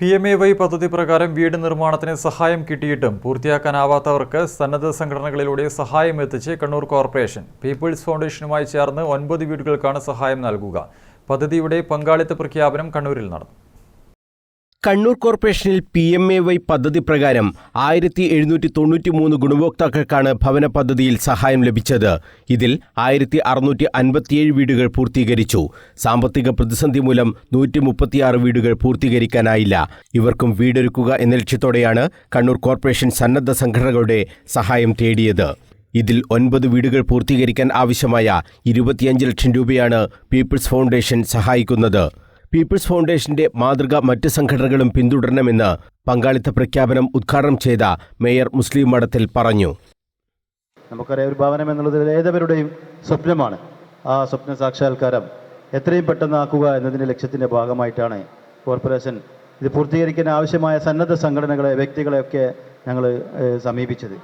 P M A Y പദ്ധതി പ്രകാരം വീട് നിർമ്മാണത്തിന് സഹായം കിട്ടിയിട്ടും പൂർത്തിയാക്കാനാവാത്തവർക്ക് സന്നദ്ധ സംഘടനകളിലൂടെ സഹായം എത്തിച്ച് കണ്ണൂർ കോർപ്പറേഷൻ പീപ്പിൾസ് ഫൗണ്ടേഷനുമായി ചേർന്ന് ഒൻപത് വീടുകൾക്കാണ് സഹായം നൽകുക. പദ്ധതിയുടെ പങ്കാളിത്ത പ്രഖ്യാപനം കണ്ണൂരിൽ നടന്നു. കണ്ണൂർ കോർപ്പറേഷനിൽ പി എം എ വൈ പദ്ധതി പ്രകാരം ആയിരത്തി എഴുന്നൂറ്റി തൊണ്ണൂറ്റി മൂന്ന് ഗുണഭോക്താക്കൾക്കാണ് ഭവന പദ്ധതിയിൽ സഹായം ലഭിച്ചത്. ഇതിൽ ആയിരത്തി അറുന്നൂറ്റി അൻപത്തിയേഴ് വീടുകൾ പൂർത്തീകരിച്ചു. സാമ്പത്തിക പ്രതിസന്ധി മൂലം നൂറ്റി മുപ്പത്തിയാറ് വീടുകൾ പൂർത്തീകരിക്കാനായില്ല. ഇവർക്കും വീടൊരുക്കുക എന്ന ലക്ഷ്യത്തോടെയാണ് കണ്ണൂർ കോർപ്പറേഷൻ സന്നദ്ധ സംഘടനകളുടെ സഹായം തേടിയത്. ഇതിൽ ഒൻപത് വീടുകൾ പൂർത്തീകരിക്കാൻ ആവശ്യമായ ഇരുപത്തിയഞ്ച് ലക്ഷം രൂപയാണ് പീപ്പിൾസ് ഫൗണ്ടേഷൻ സഹായിക്കുന്നത്. പീപ്പിൾസ് ഫൗണ്ടേഷന്റെ മാതൃക മറ്റ് സംഘടനകളും പിന്തുടരണമെന്ന് പങ്കാളിത്ത പ്രഖ്യാപനം ഉദ്ഘാടനം ചെയ്ത മേയർ മുസ്ലിം മഠത്തിൽ പറഞ്ഞു. നമുക്കറിയാം ഒരു ഭവനം എന്നുള്ളത് ഏതവരുടെയും സ്വപ്നമാണ്. ആ സ്വപ്ന സാക്ഷാത്കാരം എത്രയും പെട്ടെന്നാക്കുക എന്നതിന്റെ ലക്ഷ്യത്തിന്റെ ഭാഗമായിട്ടാണ് കോർപ്പറേഷൻ ഇത് പൂർത്തീകരിക്കാൻ ആവശ്യമായ സന്നദ്ധ സംഘടനകളെ വ്യക്തികളെയൊക്കെ ഞങ്ങൾ സമീപിച്ചത്.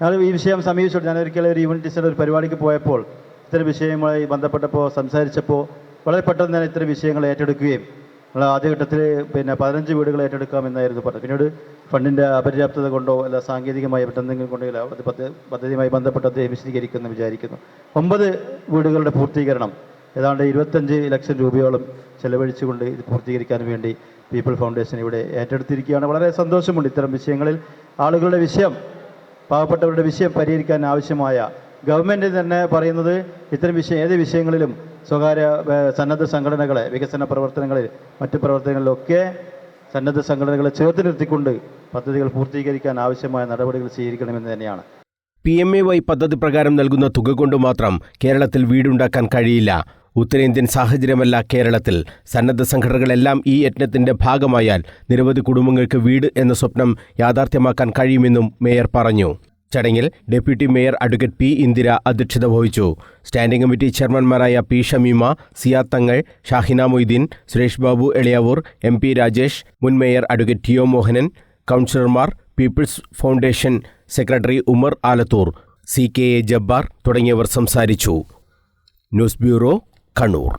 ഞങ്ങൾ ഈ വിഷയം സമീപിച്ചു ഞാൻ ഒരിക്കലും ഒരു യൂണിറ്റ് ഒരു പരിപാടിക്ക് പോയപ്പോൾ ഇത്തരം വിഷയവുമായി ബന്ധപ്പെട്ടപ്പോൾ സംസാരിച്ചപ്പോൾ വളരെ പെട്ടെന്ന് തന്നെ ഇത്തരം വിഷയങ്ങൾ ഏറ്റെടുക്കുകയും നമ്മൾ ആദ്യഘട്ടത്തിൽ പിന്നെ പതിനഞ്ച് വീടുകൾ ഏറ്റെടുക്കാമെന്നായിരുന്നു പറഞ്ഞത്. പിന്നീട് ഫണ്ടിന്റെ അപര്യാപ്തത കൊണ്ടോ അല്ല സാങ്കേതികമായി മറ്റെന്തെങ്കിലും കൊണ്ടോ ഇല്ല. അത് പദ്ധ- പദ്ധതിയുമായി ബന്ധപ്പെട്ട് അദ്ദേഹം വിശദീകരിക്കുമെന്ന് വിചാരിക്കുന്നു. ഒമ്പത് വീടുകളുടെ പൂർത്തീകരണം. ഏതാണ്ട് ഇരുപത്തഞ്ച് ലക്ഷം രൂപയോളം ചെലവഴിച്ചുകൊണ്ട് ഇത് പൂർത്തീകരിക്കാൻ വേണ്ടി പീപ്പിൾ ഫൗണ്ടേഷൻ ഇവിടെ ഏറ്റെടുത്തിരിക്കുകയാണ്. വളരെ സന്തോഷമുണ്ട് ഇത്തരം വിഷയങ്ങളിൽ. ആളുകളുടെ വിഷയം പാവപ്പെട്ടവരുടെ വിഷയം പരിഹരിക്കാൻ ആവശ്യമായ ഗവൺമെന്റ് തന്നെ പറയുന്നത് ഇത്തരം വിഷയം ഏത് വിഷയങ്ങളിലും സ്വകാര്യ സന്നദ്ധ സംഘടനകളെ വികസന പ്രവർത്തനങ്ങളിൽ മറ്റ് പ്രവർത്തനങ്ങളിലൊക്കെ സന്നദ്ധ സംഘടനകളെ ചേർത്ത് നിർത്തിക്കൊണ്ട് പദ്ധതികൾ പൂർത്തീകരിക്കാൻ ആവശ്യമായ നടപടികൾ സ്വീകരിക്കണമെന്ന് തന്നെയാണ്. പി എം എ വൈ പദ്ധതി പ്രകാരം നൽകുന്ന തുക കൊണ്ട് മാത്രം കേരളത്തിൽ വീടുണ്ടാക്കാൻ കഴിയില്ല. ഉത്തരേന്ത്യൻ സാഹചര്യമല്ല കേരളത്തിൽ. സന്നദ്ധ സംഘടനകളെല്ലാം ഈ യജ്ഞത്തിന്റെ ഭാഗമായാൽ നിരവധി കുടുംബങ്ങൾക്ക് വീട് എന്ന സ്വപ്നം യാഥാർത്ഥ്യമാക്കാൻ കഴിയുമെന്നും മേയർ പറഞ്ഞു. ചടങ്ങിൽ deputy mayor advocate P Indira അധ്യക്ഷത വഹിച്ചു. Standing committee ചെയർമാൻമാരായ P Shameema Siya Thangal Shahina Moideen Suresh Babu Eliyavoor M P Rajesh മുൻ mayor advocate T O Mohanan കൗൺസിലർമാർ people's foundation secretary Umar Alathur C K A Jabbar തുടങ്ങിയവർ സംസാരിച്ചു. News bureau Kannur.